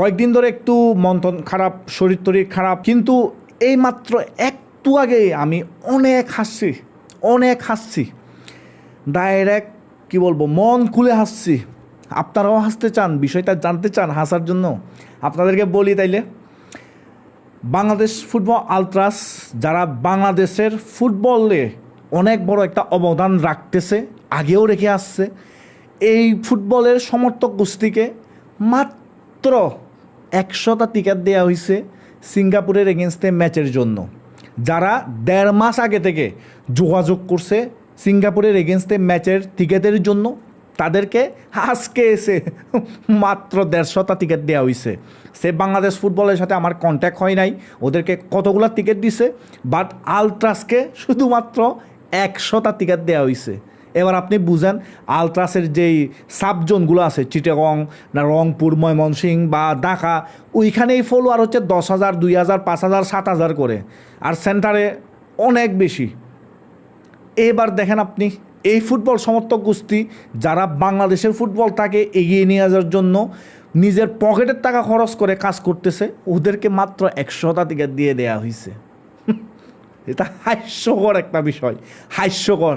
কয়েকদিন ধরে একটু মন্থন খারাপ, শরীর টরীর খারাপ, কিন্তু এই মাত্র একটু আগে আমি অনেক হাসছি অনেক হাসছি। ডাইরেক্ট কি বলব, মন খুলে হাসছি। আপনারাও হাসতে চান, বিষয়টা জানতে চান হাসার জন্য। আপনাদেরকে বলি তাইলে, বাংলাদেশ ফুটবল আলট্রাস, যারা বাংলাদেশের ফুটবলে অনেক বড় একটা অবদান রাখতেছে, আগেও রেখে আসছে, এই ফুটবলের সমর্থক গোষ্ঠীকে মাত্র একশোটা টিকিট দেওয়া হয়েছে সিঙ্গাপুরের এগেনস্টে ম্যাচের জন্য। যারা দেড় মাস আগে থেকে যোগাযোগ করছে সিঙ্গাপুরের এগেনস্টে ম্যাচের টিকিটের জন্য, তাদেরকে আজকে এসে মাত্র দেড়শোটা টিকিট দেওয়া হয়েছে সে বাংলাদেশ ফুটবলের সাথে আমার কন্ট্যাক্ট হয় নাই, ওদেরকে কতগুলো টিকিট দিছে বাট আলট্রাসকে শুধুমাত্র একশোটা টিকিট দেওয়া হয়েছে এবার আপনি বুঝেন, আলট্রাসের যেই সাবজোনগুলো আছে, চিটাগং, না রংপুর ময়মনসিংহ বা ঢাকা, ওইখানেই ফলোয়ার হচ্ছে দশ হাজার, দুই হাজার, পাঁচ হাজার, সাত হাজার করে। আর সেন্টারে অনেক বেশি। এবার দেখেন আপনি, এই ফুটবল সমর্থক গোষ্ঠী যারা বাংলাদেশের ফুটবলটাকে এগিয়ে নিয়ে যাওয়ার জন্য নিজের পকেটের টাকা খরচ করে কাজ করতেছে, ওদেরকে মাত্র একশোটা থেকে দিয়ে দেয়া হয়েছে এটা হাস্যকর একটা বিষয়, হাস্যকর।